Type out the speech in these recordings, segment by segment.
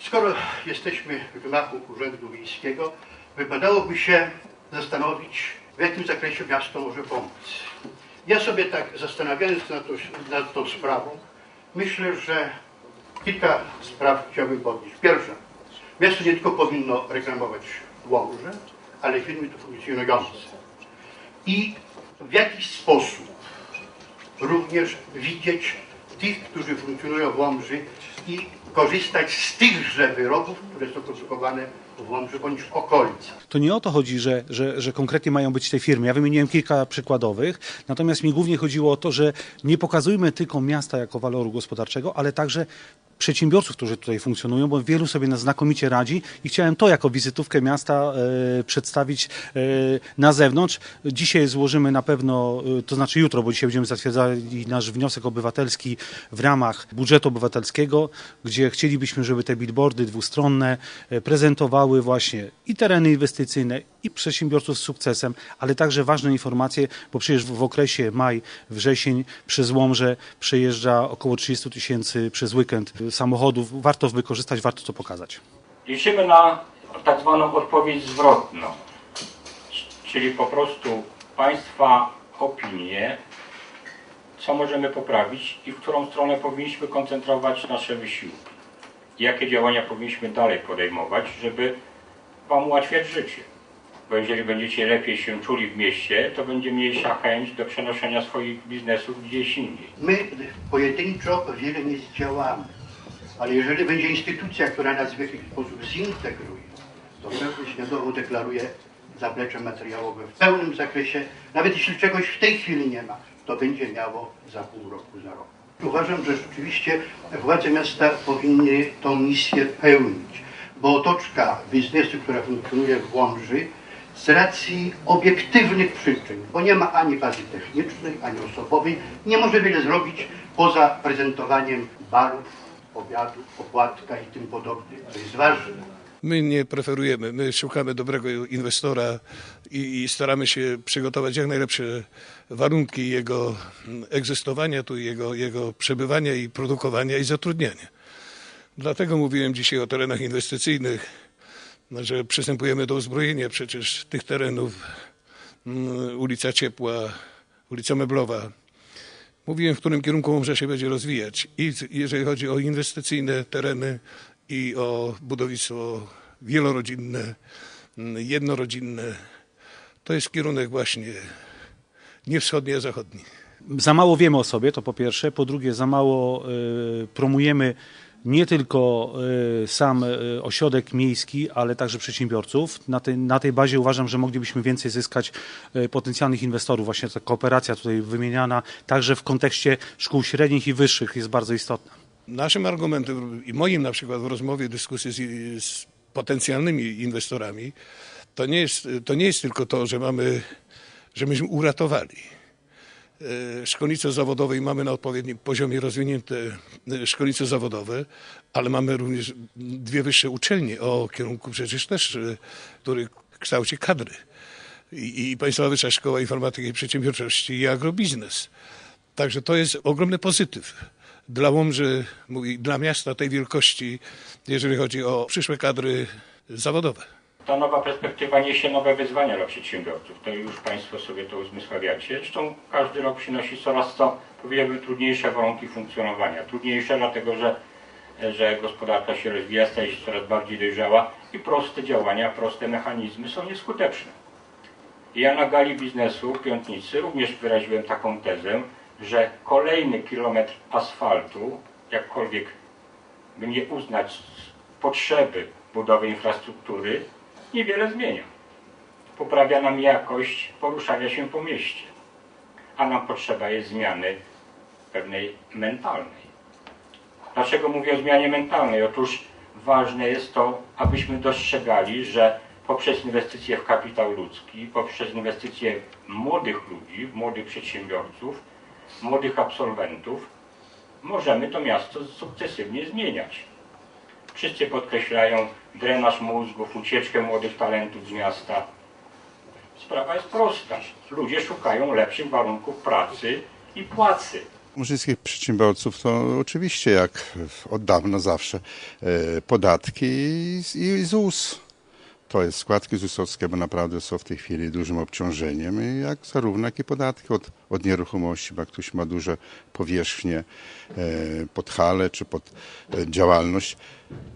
Skoro jesteśmy w gmachu Urzędu Miejskiego, wypadałoby się zastanowić, w jakim zakresie miasto może pomóc. Ja sobie tak zastanawiając nad, to, nad tą sprawą, myślę, że kilka spraw chciałbym podnieść. Pierwsza, miasto nie tylko powinno reklamować Łomże, ale firmy tu funkcjonujące. I w jakiś sposób również widzieć tych, którzy funkcjonują w Łomży i korzystać z tychże wyrobów, które są produkowane w Łomży bądź w okolicach. To nie o to chodzi, że, że, że konkretnie mają być te firmy. Ja wymieniłem kilka przykładowych, natomiast mi głównie chodziło o to, że nie pokazujmy tylko miasta jako waloru gospodarczego, ale także przedsiębiorców, którzy tutaj funkcjonują, bo wielu sobie nas znakomicie radzi i chciałem to jako wizytówkę miasta e, przedstawić e, na zewnątrz. Dzisiaj złożymy na pewno, e, to znaczy jutro, bo dzisiaj będziemy zatwierdzali nasz wniosek obywatelski w ramach budżetu obywatelskiego, gdzie chcielibyśmy, żeby te billboardy dwustronne prezentowały właśnie i tereny inwestycyjne, i przedsiębiorców z sukcesem, ale także ważne informacje, bo przecież w okresie maj, wrzesień przez Łomże przejeżdża około 30 tysięcy przez weekend samochodów. Warto wykorzystać, warto to pokazać. Liczymy na tak zwaną odpowiedź zwrotną, czyli po prostu Państwa opinię, co możemy poprawić i w którą stronę powinniśmy koncentrować nasze wysiłki. Jakie działania powinniśmy dalej podejmować, żeby Wam ułatwiać życie. Bo jeżeli będziecie lepiej się czuli w mieście, to będzie mniejsza chęć do przenoszenia swoich biznesów gdzieś indziej. My pojedynczo wiele nie zdziałamy, ale jeżeli będzie instytucja, która nas w jakiś sposób zintegruje, to pewnie świadomą deklaruje zaplecze materiałowe w pełnym zakresie, nawet jeśli czegoś w tej chwili nie ma, to będzie miało za pół roku, za rok. Uważam, że rzeczywiście władze miasta powinny tą misję pełnić, bo otoczka biznesu, która funkcjonuje w Łomży, z racji obiektywnych przyczyn, bo nie ma ani bazy technicznej, ani osobowej, nie może wiele zrobić poza prezentowaniem barów, obiadu, opłatka i tym podobne. To jest ważne. My nie preferujemy, my szukamy dobrego inwestora i, i staramy się przygotować jak najlepsze warunki jego egzystowania tu, jego, jego przebywania i produkowania i zatrudniania. Dlatego mówiłem dzisiaj o terenach inwestycyjnych, że przystępujemy do uzbrojenia przecież tych terenów, mm, ulica Ciepła, ulica Meblowa. Mówiłem, w którym kierunku Łomża się będzie rozwijać. I jeżeli chodzi o inwestycyjne tereny i o budownictwo wielorodzinne, mm, jednorodzinne, to jest kierunek właśnie nie wschodni, a zachodni. Za mało wiemy o sobie, to po pierwsze. Po drugie, za mało y, promujemy nie tylko y, sam y, ośrodek miejski, ale także przedsiębiorców. Na tej, na tej bazie uważam, że moglibyśmy więcej zyskać y, potencjalnych inwestorów. Właśnie ta kooperacja tutaj wymieniana, także w kontekście szkół średnich i wyższych jest bardzo istotna. Naszym argumentem i moim na przykład w rozmowie, dyskusji z, z potencjalnymi inwestorami, to nie, jest, to nie jest tylko to, że mamy, że myśmy uratowali szkolnictwo zawodowe i mamy na odpowiednim poziomie rozwinięte e, szkolnictwo zawodowe, ale mamy również dwie wyższe uczelnie o kierunku przecież też, e, który kształci kadry. I, i Państwowa Wyższa Szkoła Informatyki i Przedsiębiorczości i agrobiznes. Także to jest ogromny pozytyw dla Łomży, dla miasta tej wielkości, jeżeli chodzi o przyszłe kadry zawodowe. Ta nowa perspektywa niesie nowe wyzwania dla przedsiębiorców. To już Państwo sobie to uzmysławiacie. Zresztą każdy rok przynosi coraz to, powiedzmy, trudniejsze warunki funkcjonowania. Trudniejsze dlatego, że, że gospodarka się rozwija, staje się coraz bardziej dojrzała i proste działania, proste mechanizmy są nieskuteczne. Ja na gali biznesu Piątnicy również wyraziłem taką tezę, że kolejny kilometr asfaltu, jakkolwiek by nie uznać potrzeby budowy infrastruktury, niewiele zmienia. Poprawia nam jakość poruszania się po mieście, a nam potrzeba jest zmiany pewnej mentalnej. Dlaczego mówię o zmianie mentalnej? Otóż ważne jest to, abyśmy dostrzegali, że poprzez inwestycje w kapitał ludzki, poprzez inwestycje młodych ludzi, młodych przedsiębiorców, młodych absolwentów, możemy to miasto sukcesywnie zmieniać. Wszyscy podkreślają drenaż mózgów, ucieczkę młodych talentów z miasta. Sprawa jest prosta. Ludzie szukają lepszych warunków pracy i płacy. Murzyńskich przedsiębiorców to oczywiście jak od dawna zawsze e, podatki i, i ZUS. To jest składki ZUS-owskie, bo naprawdę są w tej chwili dużym obciążeniem, jak zarówno jak i podatki od, od nieruchomości, bo jak ktoś ma duże powierzchnie e, pod halę czy pod e, działalność,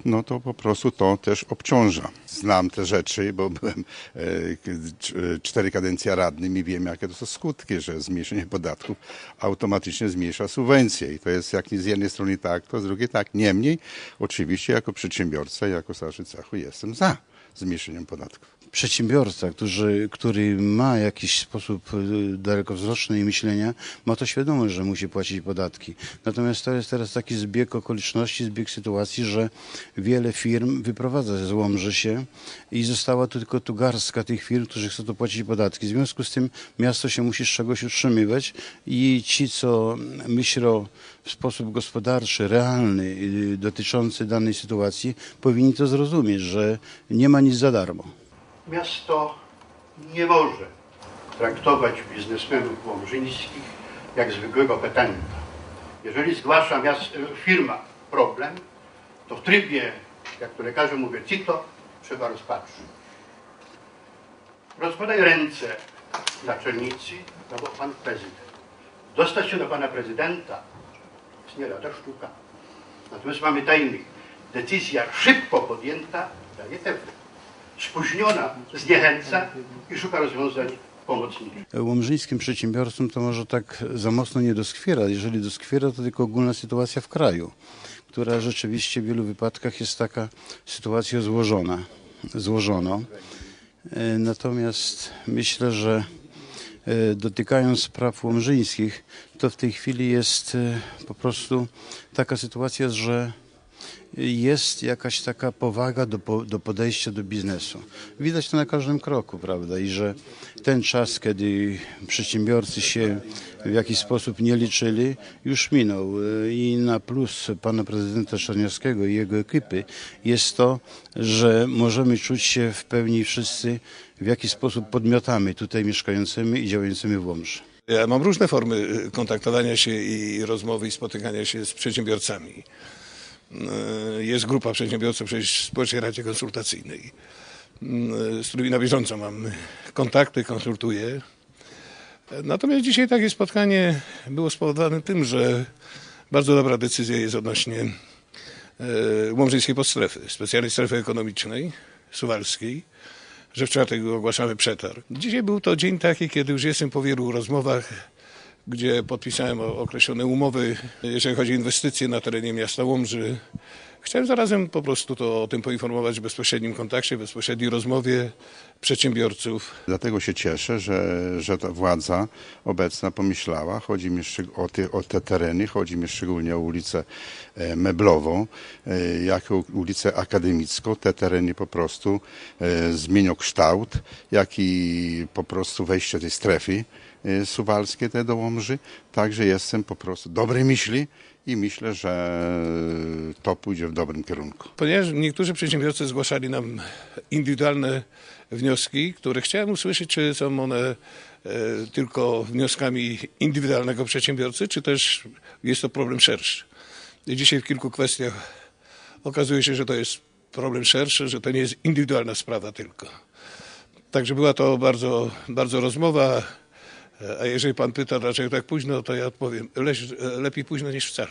no to po prostu to też obciąża. Znam te rzeczy, bo byłem e, cztery kadencje radnym i wiem, jakie to są skutki, że zmniejszenie podatków automatycznie zmniejsza subwencje i to jest jak z jednej strony tak, to z drugiej tak. Niemniej, oczywiście jako przedsiębiorca, jako starszy cechu jestem za zmniejszeniem podatków. Przedsiębiorca, który, który ma jakiś sposób y, dalekowzroczny myślenia, ma to świadomość, że musi płacić podatki. Natomiast to jest teraz taki zbieg okoliczności, zbieg sytuacji, że wiele firm wyprowadza z Łomży się i została tu tylko tu garstka tych firm, którzy chcą tu płacić podatki. W związku z tym miasto się musi z czegoś utrzymywać i ci, co myślą w sposób gospodarczy, realny, y, dotyczący danej sytuacji, powinni to zrozumieć, że nie ma nic za darmo. Miasto nie może traktować biznesmenów łomżyńskich jak zwykłego petenta. Jeżeli zgłasza miast, firma problem, to w trybie, jak to lekarze mówią, CITO, trzeba rozpatrzyć. Rozkładaj ręce naczelnicy albo pan prezydent. Dostać się do pana prezydenta jest nie lada sztuka. Natomiast mamy tajnik. Decyzja szybko podjęta daje efekt. Spóźniona zniechęca i szuka rozwiązań pomocniczych. Łomżyńskim przedsiębiorcom to może tak za mocno nie doskwiera. Jeżeli doskwiera, to tylko ogólna sytuacja w kraju, która rzeczywiście w wielu wypadkach jest taka sytuacja złożona, złożona. E, Natomiast myślę, że e, dotykając spraw łomżyńskich, to w tej chwili jest e, po prostu taka sytuacja, że jest jakaś taka powaga do, do podejścia do biznesu. Widać to na każdym kroku, prawda? I że ten czas, kiedy przedsiębiorcy się w jakiś sposób nie liczyli, już minął. I na plus pana prezydenta Czarniowskiego i jego ekipy jest to, że możemy czuć się w pełni wszyscy w jakiś sposób podmiotami tutaj mieszkającymi i działającymi w Łomży. Ja mam różne formy y, kontaktowania się i rozmowy i spotykania się z przedsiębiorcami. Y, Jest grupa przedsiębiorców przecież w Społecznej Radzie Konsultacyjnej, y, z którymi na bieżąco mam kontakty, konsultuję. Natomiast dzisiaj takie spotkanie było spowodowane tym, że bardzo dobra decyzja jest odnośnie Łomżyńskiej Podstrefy, specjalnej strefy ekonomicznej, suwalskiej, że w czwartek ogłaszamy przetarg. Dzisiaj był to dzień taki, kiedy już jestem po wielu rozmowach, gdzie podpisałem określone umowy, jeżeli chodzi o inwestycje na terenie miasta Łomży. Chciałem zarazem po prostu to o tym poinformować w bezpośrednim kontakcie, w bezpośredniej rozmowie przedsiębiorców. Dlatego się cieszę, że, że ta władza obecna pomyślała, chodzi mi o, te, o te tereny, chodzi mi szczególnie o ulicę e, Meblową, e, jak i ulicę Akademicką. Te tereny po prostu e, zmienią kształt, jak i po prostu wejście tej strefy e, suwalskiej te do Łomży. Także jestem po prostu dobrej myśli i myślę, że to pójdzie w dobrym kierunku. Ponieważ niektórzy przedsiębiorcy zgłaszali nam indywidualne wnioski, które chciałem usłyszeć, czy są one e, tylko wnioskami indywidualnego przedsiębiorcy, czy też jest to problem szerszy. Dzisiaj w kilku kwestiach okazuje się, że to jest problem szerszy, że to nie jest indywidualna sprawa tylko. Także była to bardzo, bardzo rozmowa. E, A jeżeli pan pyta, dlaczego tak późno, to ja odpowiem, leś- lepiej późno niż wcale.